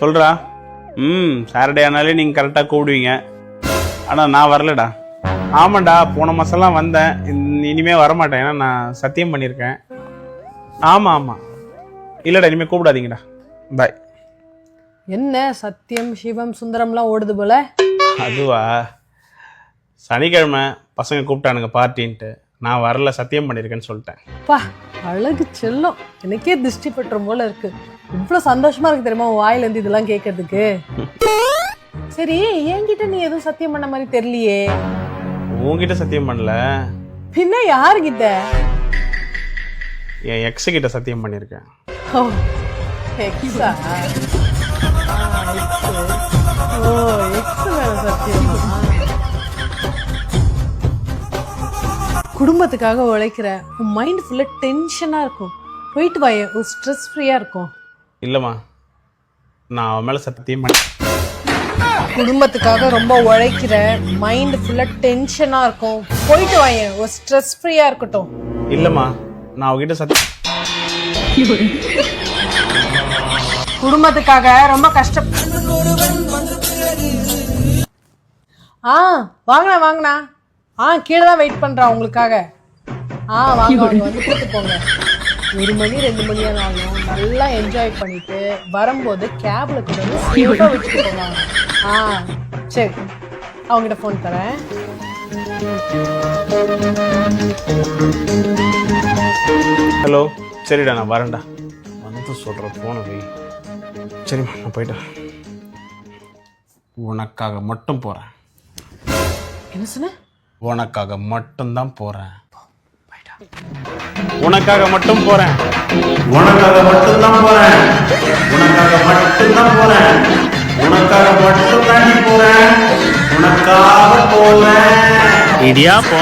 சொல்கிறா ம் சாட்டர்டே ஆனாலே நீங்கள் கரெக்டாக கூப்பிடுவீங்க. ஆனால் நான் வரலடா. ஆமாண்டா போன மாதம்லாம் வந்தேன். இன்- இனிமே வரமாட்டேன். ஏன்னா நான் சத்தியம் பண்ணியிருக்கேன். ஆமாம் ஆமாம் இல்லைடா இனிமேல் கூப்பிடாதீங்கடா. பாய் என்ன சத்தியம் சிவம் சுந்தரம்லாம் ஓடுது போல? அதுவா? சனிக்கிழமை பசங்க கூப்பிட்டானுங்க பார்ட்டின்ட்டு. நான் வரல சத்தியம் பண்ணியிருக்கேன்னு சொல்லிட்டேன். பா அழகு செல்லம். எனக்கே திருஷ்டி பட்டுரும் போல இருக்கு. இவ்வளவு சந்தோஷமா இருக்கு தெரியுமா உன் வாயில இருந்து இதெல்லாம் கேட்கறதுக்கு? சரி என்கிட்ட நீ எதுவும் சத்தியம் பண்ண மாதிரி தெரியலையே. உன்கிட்ட சத்தியம் பண்ணல. பின்ன யாருகிட்ட? என் எக்ஸு கிட்ட சத்தியம் பண்ணியிருக்கேன் ஓ எக்ஸா? ஓ எக்ஸ் சத்தியமா? குடும்பத்துக்காக உழைக்கிற உன் மைண்ட் ஃபுல்லா டென்ஷனா இருக்கும். போயிட்டு வாயே ஒரு ஸ்ட்ரெஸ் ஃப்ரீயா இருக்கும். இல்லைம்மா நான் அவன் மேலே சத்தியம் குடும்பத்துக்காக ரொம்ப உழைக்கிற மைண்ட் ஃபுல்லா டென்ஷனா இருக்கும். போயிட்டு வாயே ஒரு ஸ்ட்ரெஸ் ஃப்ரீயா இருக்கட்டும். இல்லைம்மா நான் அவகிட்ட சத்தி குடும்பத்துக்காக ரொம்ப கஷ்டம் ஆ வாங்கண்ணா வாங்கண்ணா ஆ கீழே தான் வெயிட் பண்றேன் உங்களுக்காக. ஆ வாங்க வாங்க வந்து கூட்டு போங்க ஒரு மணி ரெண்டு மணி ஆனாலும் நல்லா என்ஜாய் பண்ணிட்டு வரும்போது கேப்ல கூட வந்து சேஃபா வச்சுட்டு போவாங்க. ஆ சரி. அவங்ககிட்ட ஃபோன் தரேன். ஹலோ சரிடா நான் வரேன்டா. வந்து சொல்கிறேன் ஃபோனை போய் சரிம்மா நான் போயிட்டேன் உனக்காக மட்டும் போகிறேன் என்ன சொன்ன? உனக்காக மட்டும்தான் போகிறேன் உனக்காக மட்டும் போகிறேன் உனக்காக மட்டும்தான் போகிறேன் உனக்காக மட்டும்தான் போகிறேன் உனக்காக மட்டும்தான் போகிறேன் உனக்காக போகணும் இடியா போ.